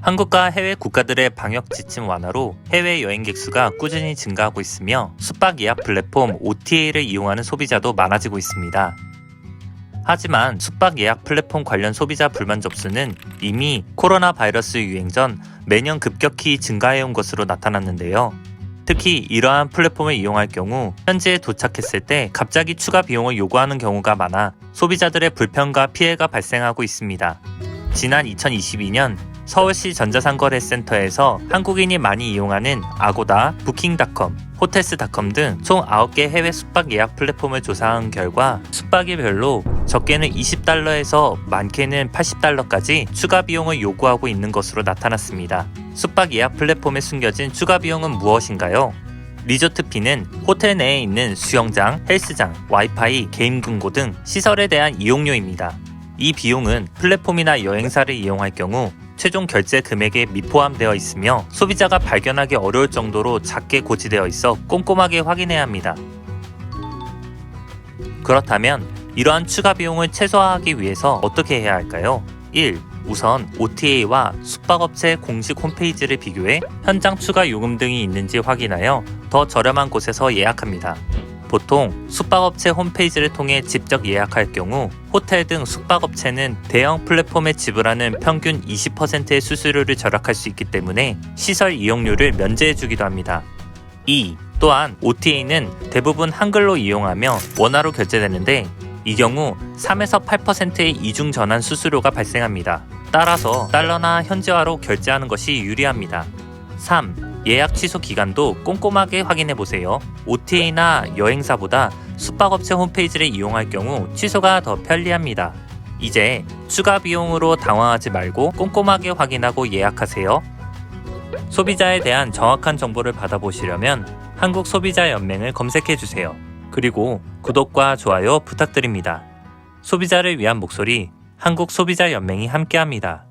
한국과 해외 국가들의 방역 지침 완화로 해외 여행객 수가 꾸준히 증가하고 있으며 숙박 예약 플랫폼 OTA를 이용하는 소비자도 많아지고 있습니다. 하지만 숙박 예약 플랫폼 관련 소비자 불만 접수는 이미 코로나 바이러스 유행 전 매년 급격히 증가해온 것으로 나타났는데요. 특히 이러한 플랫폼을 이용할 경우 현지에 도착했을 때 갑자기 추가 비용을 요구하는 경우가 많아 소비자들의 불편과 피해가 발생하고 있습니다. 지난 2022년 서울시 전자상거래센터에서 한국인이 많이 이용하는 아고다, 부킹닷컴, 호텔스닷컴 등 총 9개 해외 숙박 예약 플랫폼을 조사한 결과 숙박일별로 적게는 20달러에서 많게는 80달러까지 추가 비용을 요구하고 있는 것으로 나타났습니다. 숙박 예약 플랫폼에 숨겨진 추가 비용은 무엇인가요? 리조트피는 호텔 내에 있는 수영장, 헬스장, 와이파이, 게임 금고 등 시설에 대한 이용료입니다. 이 비용은 플랫폼이나 여행사를 이용할 경우 최종 결제 금액에 미포함되어 있으며 소비자가 발견하기 어려울 정도로 작게 고지되어 있어 꼼꼼하게 확인해야 합니다. 그렇다면 이러한 추가 비용을 최소화하기 위해서 어떻게 해야 할까요? 1. 우선 OTA와 숙박업체 공식 홈페이지를 비교해 현장 추가 요금 등이 있는지 확인하여 더 저렴한 곳에서 예약합니다. 보통 숙박업체 홈페이지를 통해 직접 예약할 경우 호텔 등 숙박업체는 대형 플랫폼에 지불하는 평균 20%의 수수료를 절약할 수 있기 때문에 시설 이용료를 면제해주기도 합니다. 2. 또한 OTA는 대부분 한글로 이용하며 원화로 결제되는데 이 경우 3에서 8%의 이중 전환 수수료가 발생합니다. 따라서 달러나 현지화로 결제하는 것이 유리합니다. 3. 예약 취소 기간도 꼼꼼하게 확인해 보세요. OTA나 여행사보다 숙박업체 홈페이지를 이용할 경우 취소가 더 편리합니다. 이제 추가 비용으로 당황하지 말고 꼼꼼하게 확인하고 예약하세요. 소비자에 대한 정확한 정보를 받아보시려면 한국소비자연맹을 검색해 주세요. 그리고 구독과 좋아요 부탁드립니다. 소비자를 위한 목소리 한국소비자연맹이 함께합니다.